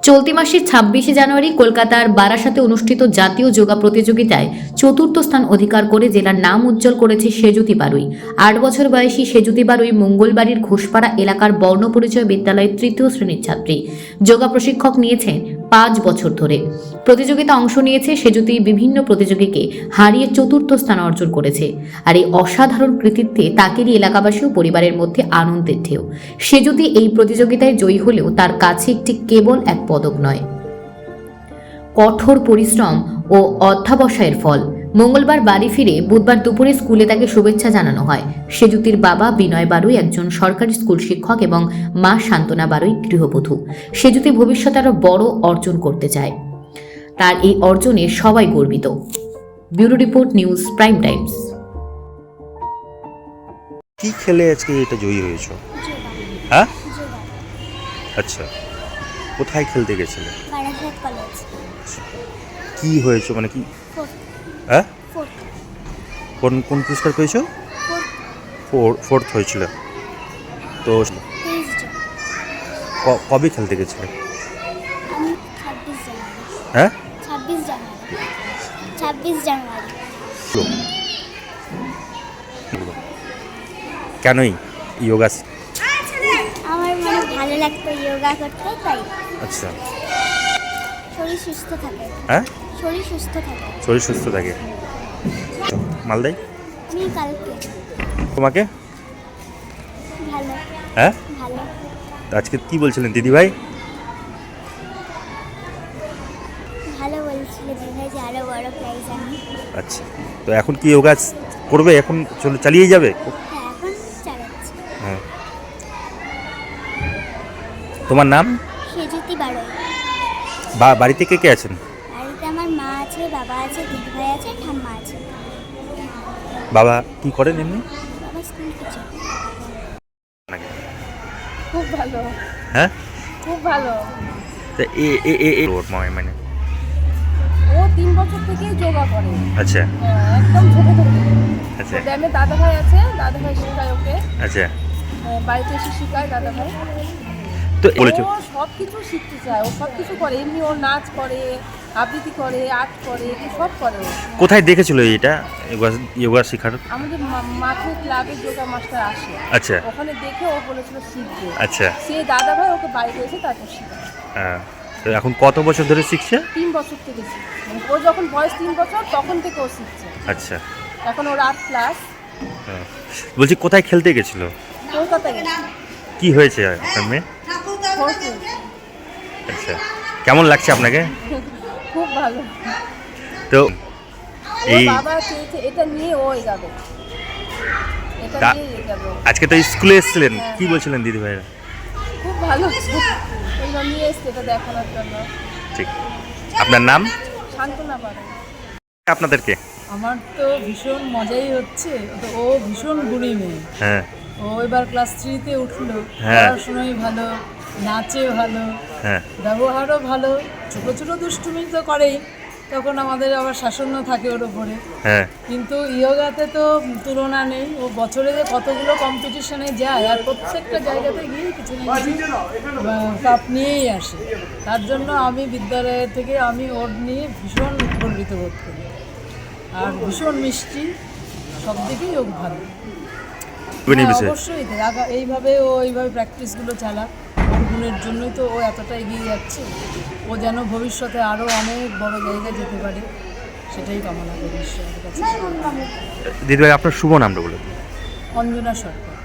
চলতি মাসের ছাব্বিশে জানুয়ারি কলকাতার বারাসাতে অনুষ্ঠিত জাতীয় যোগা প্রতিযোগিতায় চতুর্থ স্থান অধিকার করে জেলার নাম উজ্জ্বল করেছে সেজুতি বারুই। আট বছর বয়সী সেজুতি বারুই মঙ্গলবাড়ির ঘোষপাড়া এলাকার বর্ণপরিচয় বিদ্যালয়ের তৃতীয় শ্রেণির ছাত্রী। যোগা প্রশিক্ষক নিয়েছেন পাঁচ বছর ধরে। প্রতিযোগিতা অংশ নিয়েছে সেজুতি বিভিন্ন প্রতিযোগীকে হারিয়ে চতুর্থ স্থান অর্জন করেছে। আর এই অসাধারণ কৃতিত্বে তাকেরই এলাকাবাসী ও পরিবারের মধ্যে আনন্দের ঢেউ। সেজুতি এই প্রতিযোগিতায় জয়ী হলেও তার কাছে একটি কেবল এক পদক নয়। কঠোর পরিশ্রম ও অধ্যাবসায়ের ফল। মঙ্গলবার বাড়ি ফিরে বুধবার দুপুরে স্কুলে তাকে শুভেচ্ছা জানানো হয়। সেজুতির বাবা বিনয় বারুই একজন সরকারি স্কুল শিক্ষক এবং মা শান্তনা বারুই গৃহবধূ। সেজুতি ভবিষ্যতে আরও বড় অর্জন করতে চায়। তার এই অর্জনে সবাই গর্বিত। Bureau report news prime times. কি খেলে আজকে এটা জয়ী হয়েছো? হ্যাঁ? আচ্ছা। কোথায় খেলতে গেছিলে? কি হয়েছো? মানে কি? হ্যাঁ? কোন কোন পুরস্কার পেয়েছ? ফোর্থ। ফোর ফোর্থ হয়েছিল। তো কবে খেলতে গেছিলে? হ্যাঁ। কেনই যোগা আমার মানে ভালো লাগতো যোগা করতে তাই। আচ্ছা। শরীর সুস্থ থাকে। হ্যাঁ? শরীর সুস্থ থাকে। শরীর সুস্থ থাকে। মালদাই? আমি কালকে। তোমাকে? ভালো। হ্যাঁ? ভালো। আজকে কি বলছিলেন দিদিভাই? ভালো বলছিল দিনে যে আরও বড় প্রাইজ আনি আচ্ছা। তো এখন কি যোগা করবে? এখন চলে চালিয়ে যাবে হ্যাঁ এখন চালাচ্ছি হ্যাঁ তোমার নাম? সেজুতি বারোই। বা বাড়িতে কে কে আছেন? বাড়িতে আমার মা আছে বাবা আছে দিদি ভাই আছে ঠাম্মা আছে। বাবা কি করেন এমনি? বাবা স্কুল টিচার খুব ভালো। হ্যাঁ? খুব ভালো। তা এ এ এ এ ওর মামাই মানে? ও তিন বছর থেকেই যোগা করে। আচ্ছা। একদম ছোট থেকে। আচ্ছা। ব্যায়ামে দাদা ভাই আছে দাদা ভাই শেখায় ওকে। আচ্ছা। বাড়িতে এসে শেখায় দাদা ভাই তো বলেছ। সব কিছু শিখতে চায়। ও সব কিছু করে। এমনি ও নাচ করে আবৃত্তি করে আর্ট করে সব করে। কোথায় দেখেছিল এটা? যোগা যোগা শেখার? আমাদের মাঠে ক্লাবে যোগা মাস্টার আসে। আচ্ছা। ওখানে দেখে ও বলেছিল শিখবে। আচ্ছা। সে দাদা ভাই ওকে বাড়িতে এসে তারপর শেখায় হ্যাঁ। এখন কত বছর ধরে শিখছে? তিন বছর থেকে শিখছে। মানে ও যখন বয়স তিন বছর তখন থেকে ও শিখছে। আচ্ছা। এখন ওর আর্ট ক্লাস। হ্যাঁ। বলছি কোথায় খেলতে গেছিল? কলকাতায় কি হয়েছে আপনার মেয়ে। আচ্ছা কেমন লাগছে আপনাকে? খুব ভালো। তো এই এই বাবা চেয়েছে এটা নিয়ে এটা আজকে তো স্কুলে এসেছিলেন কি বলছিলেন দিদি ভাইরা খুব ভালো। নিয়ে এসছে এটা দেখানোর জন্য। ঠিক। আপনার নাম? আপনাদেরকে? আমার তো ভীষণ মজাই হচ্ছে তো ও ভীষণ গুণী মেয়ে। হ্যাঁ। ও এবার ক্লাস থ্রিতে উঠল হ্যাঁ। পড়াশোনায় ভালো। নাচে ভালো হ্যাঁ। ব্যবহারও ভালো ছোট ছোট দুষ্টুমি তো করেই তখন আমাদের আবার শাসনও থাকে ওর ওপরে হ্যাঁ। কিন্তু ইয়োগাতে তো তুলনা নেই ও বছরে যে কতগুলো কম্পিটিশনে যায় আর প্রত্যেকটা জায়গাতে গিয়ে কিছু না কিছু কাপ নিয়েই আসে। তার জন্য আমি বিদ্যালয়ের থেকে আমি ওর নিয়ে ভীষণ গর্বিত বোধ করি। আর ভীষণ মিষ্টি সব দিকেই ও ভালো। হ্যাঁ, অবশ্যই এইভাবে ও এইভাবে প্র্যাকটিসগুলো চালাক ওর গুণের জন্যই তো ও এতটা এগিয়ে যাচ্ছে। ও যেন ভবিষ্যতে আরও অনেক বড় জায়গায় যেতে পারে সেটাই কামনা করি ঈশ্বরের কাছে। দিদি ভাই আপনার শুভ নামটা বলে। অঞ্জনা সরকার।